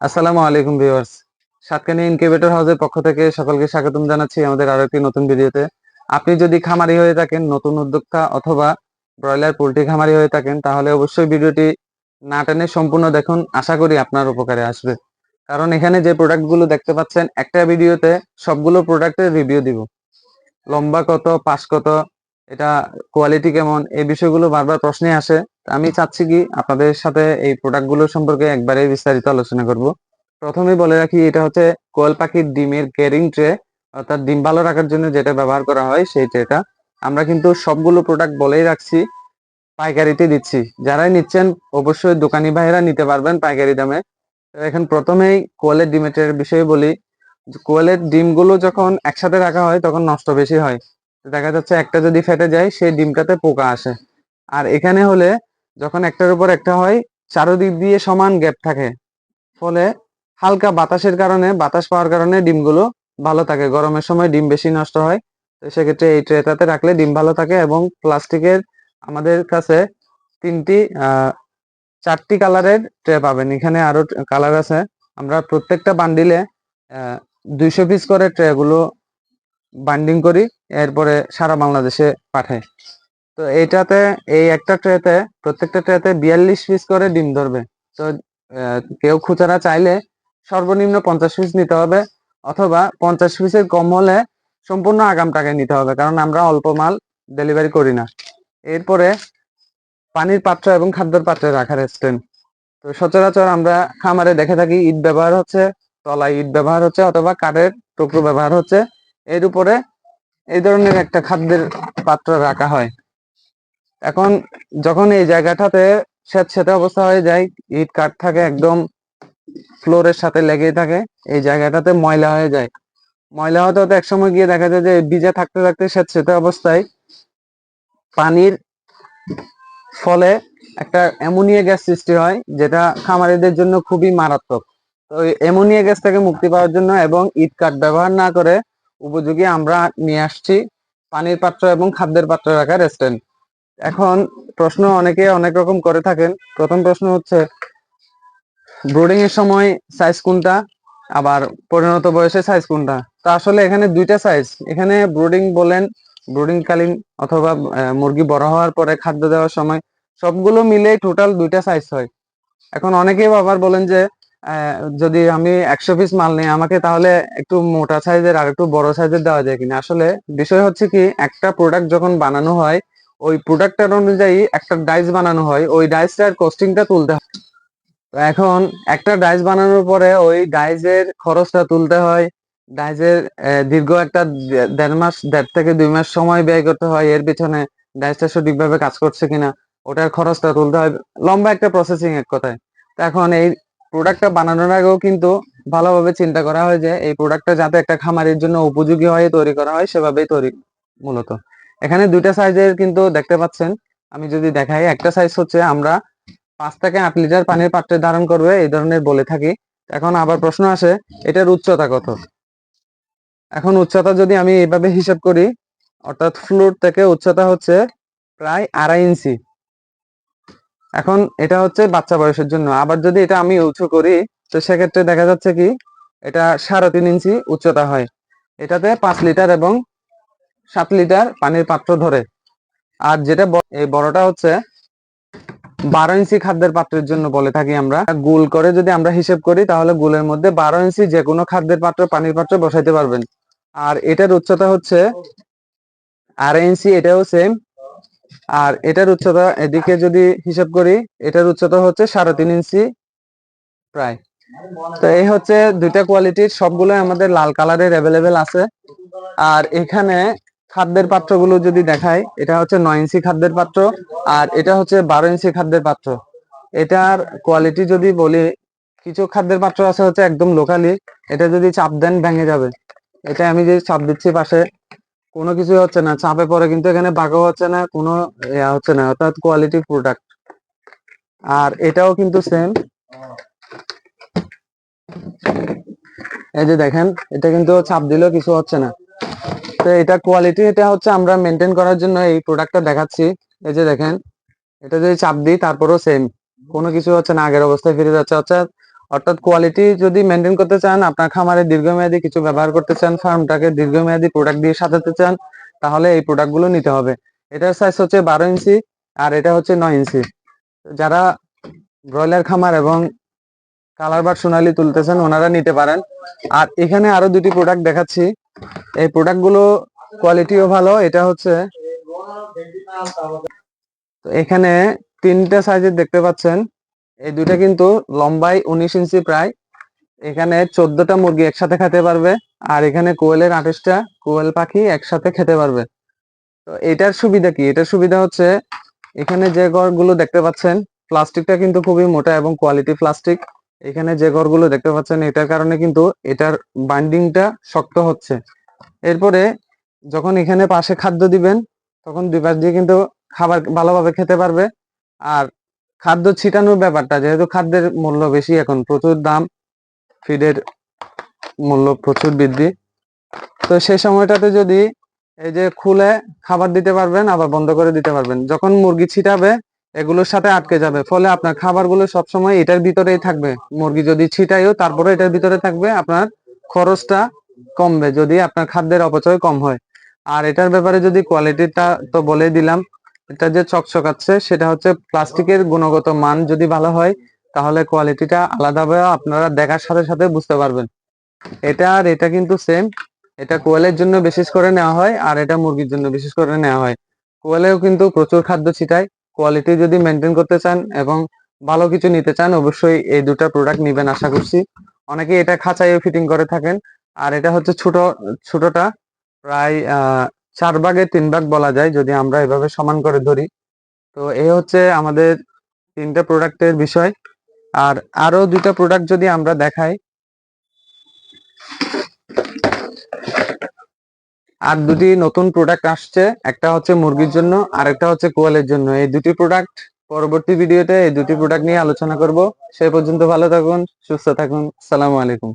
আসসালামু আলাইকুম viewers. Satkania incubator হাউসের পক্ষ থেকে সকলকে স্বাগতম জানাচ্ছি আমাদের আরও একটি নতুন ভিডিওতে। আপনি যদি খামারি হয়ে থাকেন, নতুন উদ্যোক্তা অথবা ব্রয়লার, পোল্ট্রি খামারি হয়ে থাকেন, তাহলে অবশ্যই ভিডিওটি না টেনে সম্পূর্ণ দেখুন। আশা করি আপনার উপকারে আসবে। কারণ এখানে যে প্রোডাক্টগুলো দেখতে পাচ্ছেন, একটা ভিডিওতে সবগুলো প্রোডাক্টের রিভিউ দিব। লম্বা কত, পাশ কত এটা কোয়ালিটি কেমন? এই বিষয়গুলো বারবার প্রশ্নে আসে। আমি চাচ্ছি কি আপনাদের সাথে এই প্রোডাক্টগুলো সম্পর্কে একবারে বিস্তারিত আলোচনা করব। প্রথমেই বলে রাখি, এটা হচ্ছে কোয়েল পাখির ডিমের কেরিং ট্রে অর্থাৎ ডিম ভালো রাখার জন্য যেটা ব্যবহার করা হয় সেই ট্রেটা আমরা কিন্তু সবগুলো প্রোডাক্ট বলেই রাখছি, পাইকারিতে দিচ্ছি। যারাই নিচ্ছেন, অবশ্যই দোকানি ভাইয়েরা নিতে পারবেন পাইকারি দামে। এখন প্রথমেই কোয়েলের ডিমের ট্রের বিষয়ে বলি। কোয়েলের ডিমগুলো যখন একসাথে রাখা হয়, তখন নষ্ট বেশি হয়। দেখা যাচ্ছে একটা যদি ফেটে যায়, সেই ডিমটাতে পোকা আসে। আর এখানে হলে যখন একটার উপর একটা হয়, চারোদিক দিয়ে সমান গ্যাপ থাকে। ফলে হালকা বাতাসের কারণে, বাতাস পাওয়ার কারণে ডিমগুলো ভালো থাকে। গরমের সময় ডিম বেশি নষ্ট হয়। তো সেক্ষেত্রে এই ট্রেটাতে রাখলে ডিম ভালো থাকে এবং প্লাস্টিকের আমাদের কাছে তিনটি চারটি কালারের ট্রে পাবেন। এখানে আরও কালার আছে। আমরা প্রত্যেকটা বান্ডিলে দুইশো পিস করে ট্রে বান্ডিং করি, এরপরে সারা বাংলাদেশে পাঠাই। তো এইটাতে, এই একটা ট্রেতে, প্রত্যেকটা ট্রেতে বিয়াল্লিশ পিস করে ডিম ধরবে। তো কেউ খুচরা চাইলে সর্বনিম্ন পঞ্চাশ পিস নিতে হবে, অথবা পঞ্চাশ পিসের কম হলে সম্পূর্ণ আগাম টাকায় নিতে হবে, কারণ আমরা অল্প মাল ডেলিভারি করি না। এরপরে পানির পাত্র এবং খাদ্যের পাত্রে রাখার স্ট্যান্ড তো সচরাচর আমরা খামারে দেখে থাকি, ইট ব্যবহার হচ্ছে, তলায় ইট ব্যবহার হচ্ছে, অথবা কাঠের টুকরো ব্যবহার হচ্ছে এর উপরে এই ধরনের একটা খাদ্যের পাত্র রাখা হয়। এখন যখন এই জায়গাটাতে স্যাঁতস্যাঁতে অবস্থা হয়ে যায়, ইট কাঠ থাকে একদম ফ্লোরের সাথে লেগেই থাকে, এই জায়গাটাতে ময়লা হয়ে যায়। ময়লা হতে হতে একসময় গিয়ে দেখা যায় যে ভিজে থাকতে থাকতে স্যাঁতস্যাঁতে অবস্থায় পানির ফলে একটা অ্যামোনিয়া গ্যাস সৃষ্টি হয়, যেটা খামারিদের জন্য খুবই মারাত্মক। তো অ্যামোনিয়া গ্যাস থেকে মুক্তি পাওয়ার জন্য এবং ইট কাঠ ব্যবহার না করে উপযোগী আমরা নিয়ে আসছি পানির পাত্র এবং খাদ্যের পাত্র রাখার স্ট্যান্ড এখন প্রশ্ন অনেকে অনেক রকম করে থাকেন। প্রথম প্রশ্ন হচ্ছে ব্রোডিং এর সময় সাইজ কোনটা? আবার পরিণত বয়সে সাইজ কোনটা? তা আসলে এখানে দুইটা সাইজ এখানে ব্রোডিং বলেন ব্রোডিং কালীন অথবা মুরগি বড় হওয়ার পরে খাদ্য দেওয়ার সময় সবগুলো মিলে টোটাল দুইটা সাইজ হয়। এখন অনেকেই আবার বলেন যে যদি আমি একশো পিস মাল নিই, আমাকে তাহলে একটু মোটা সাইজের আর একটু বড় সাইজের দেওয়া যায় কিনা? আসলে বিষয় হচ্ছে কি, একটা প্রোডাক্ট যখন বানানো হয়, ওই প্রোডাক্টটার অনুযায়ী একটা ডাইস বানানো হয়, ওই ডাইসটার কস্টিংটা তুলতে হয়। এখন একটা ডাইস বানানোর পরে ওই ডাইসের খরচটা তুলতে হয় ডাইসের দীর্ঘ একটা দেড় মাস, দেড় থেকে দুই মাস সময় ব্যয় করতে হয়, এর পিছনে ডাইসটা সঠিকভাবে কাজ করছে কিনা, ওটার খরচটা তুলতে হয়, লম্বা একটা প্রসেসিং এক কথায়। এখন এই প্রোডাক্টটা বানানোর আগেও কিন্তু ভালোভাবে চিন্তা করা হয় যে এই প্রোডাক্টটা যাতে একটা খামারের জন্য উপযোগী হয়ে তৈরি করা হয়, সেভাবেই তৈরি মূলত। এখানে দুইটা সাইজের কিন্তু দেখতে পাচ্ছেন। আমি যদি দেখাই, একটা সাইজ হচ্ছে আমরা পাঁচ থেকে আট লিটার পানির পাত্রে ধারণ করবে, এই ধরনের বলে থাকি। এখন আবার প্রশ্ন আসে, এটার উচ্চতা কত? এখন উচ্চতা যদি আমি এইভাবে হিসাব করি, অর্থাৎ ফ্লোর থেকে উচ্চতা হচ্ছে প্রায় আড়াই ইঞ্চি। এখন এটা হচ্ছে বাচ্চা বয়সের জন্য। আবার যদি এটা আমি উঁচু করি, তো সেক্ষেত্রে দেখা যাচ্ছে কি, এটা সাড়ে তিন ইঞ্চি উচ্চতা হয়। এটাতে পাঁচ লিটার এবং সাত লিটার পানির পাত্র ধরে। আর যেটা এই বড়টা হচ্ছে বারো ইঞ্চি খাদ্যের পাত্রের জন্য বলে থাকি আমরা। গুল করে যদি আমরা হিসেব করি, তাহলে গুলের মধ্যে বারো ইঞ্চি যে কোনো খাদ্যের পাত্র, পানির পাত্র বসাইতে পারবেন। আর এটার উচ্চতা হচ্ছে আড়াই ইঞ্চি, এটাও সেম আর এটার উচ্চতা এদিকে যদি হিসাব করি, এটার উচ্চতা হচ্ছে সাড়ে তিন ইঞ্চি প্রায়। তো এই হচ্ছে দুইটা কোয়ালিটির সবগুলো আমাদের লাল কালারের অ্যাভেলেবেল আছে। আর এখানে খাদ্যের পাত্রগুলো যদি দেখাই, এটা হচ্ছে নয় ইঞ্চি খাদ্যের পাত্র আর এটা হচ্ছে বারো ইঞ্চি খাদ্যের পাত্র। এটার কোয়ালিটি যদি বলি, কিছু খাদ্যের পাত্র আছে হচ্ছে একদম লোকালি এটা যদি চাপ দেন ভেঙে যাবে। এটা আমি যে চাপ দিচ্ছি পাশে কোনো কিছু হচ্ছে না, চাপে পরে কিন্তু এখানে বাঁকাও হচ্ছে না, কোনো ইয়া হচ্ছে না, অর্থাৎ কোয়ালিটি প্রোডাক্ট আর এটাও কিন্তু সেম এই যে দেখেন, এটা কিন্তু চাপ দিলেও কিছু হচ্ছে না। তো এটা কোয়ালিটি এটা হচ্ছে আমরা মেনটেন করার জন্য এই প্রোডাক্টটা দেখাচ্ছি। এই যে দেখেন, এটা যদি চাপ দিই, তারপরেও সেম কোনো কিছু হচ্ছে না, আগের অবস্থায় ফিরে যাচ্ছে, অর্থাৎ অর্থাৎ কোয়ালিটি যদি মেনটেন করতে চান, আপনার খামারে দীর্ঘমেয়াদী কিছু ব্যবহার করতে চান, ফার্মটাকে দীর্ঘমেয়াদী প্রোডাক্ট দিয়ে সাজাতে চান, তাহলে এই প্রোডাক্টগুলো নিতে হবে। এটার সাইজ হচ্ছে বারো ইঞ্চি আর এটা হচ্ছে নয় ইঞ্চি। যারা ব্রয়লার খামার এবং কালার বার সোনালি তুলতেছেন, ওনারা নিতে পারেন। আর এখানে আরও দুটি প্রোডাক্ট দেখাচ্ছি। এই প্রোডাক্টগুলো কোয়ালিটিও ভালো, এটা হচ্ছে এখানে তিনটা সাইজের দেখতে পাচ্ছেন। এই দুইটা কিন্তু লম্বাই উনিশ ইঞ্চি প্রায়। এখানে চোদ্দটা মুরগি একসাথে খেতে পারবে, আর এখানে কোয়েলের আঠাশটা কোয়েল পাখি একসাথে খেতে পারবে। তো এটার সুবিধা কি? এটার সুবিধা হচ্ছে, এখানে যে ঘরগুলো দেখতে পাচ্ছেন, প্লাস্টিকটা কিন্তু খুবই মোটা এবং কোয়ালিটি প্লাস্টিক। এখানে যে ঘরগুলো দেখতে পাচ্ছেন, এটার কারণে কিন্তু এটার বাইন্ডিংটা শক্ত হচ্ছে। এরপরে যখন এখানে পাশে খাদ্য দিবেন, তখন দুই পাশ দিয়ে কিন্তু খাবার ভালোভাবে খেতে পারবে। আর খাদ্য ছিটানোর ব্যাপারটা, যেহেতু খাদ্যের মূল্য বেশি, এখন প্রচুর দাম ফিডের মূল্য প্রচুর বৃদ্ধি। তো সেই সময়টাতে যদি এই যে খুলে খাবার দিতে পারবেন, আবার বন্ধ করে দিতে পারবেন, যখন মুরগি ছিটাবে, এগুলোর সাথে আটকে যাবে, ফলে আপনার খাবারগুলো সবসময় এটার ভিতরেই থাকবে। মুরগি যদি ছিটাইও তারপরে এটার ভিতরে থাকবে, আপনার খরচটা কমবে, যদি আপনার খাদ্যের অপচয় কম হয়। আর এটার ব্যাপারে যদি কোয়ালিটিটা তো বলে দিলাম এটা যে চকচকাচ্ছে সেটা হচ্ছে প্লাস্টিকের গুণগত মান যদি ভালো হয়, তাহলে কোয়ালিটিটা আলাদাভাবে আপনারা দেখার সাথে সাথে বুঝতে পারবেন। এটা আর এটা কিন্তু সেম এটা কোয়েলের জন্য বিশেষ করে নেওয়া হয়, আর এটা মুরগির জন্য বিশেষ করে নেওয়া হয়। কোয়েলেও কিন্তু প্রচুর খাদ্য ছিটায়, কোয়ালিটি যদি মেনটেন করতে চান এবং ভালো কিছু নিতে চান, অবশ্যই এই দুটা প্রোডাক্ট নিবেন আশা করছি। অনেকে এটা খাঁচাইও ফিটিং করে থাকেন, আর এটা হচ্ছে ছোট, ছোটটা, প্রায় চার ভাগে তিন ভাগ বলা যায়, যদি আমরা এভাবে সমান করে ধরি। তো এই হচ্ছে আমাদের তিনটা প্রোডাক্টের বিষয়। আর আরও দুটা প্রোডাক্ট যদি আমরা দেখাই। আর দুটি নতুন প্রোডাক্ট আসছে, একটা হচ্ছে মুরগির জন্য আর একটা হচ্ছে কোয়ালের জন্য। এই দুটি প্রোডাক্ট পরবর্তী ভিডিওতে এই দুটি প্রোডাক্ট নিয়ে আলোচনা করব। সেই পর্যন্ত ভালো থাকুন, সুস্থ থাকুন, সালামু আলাইকুম।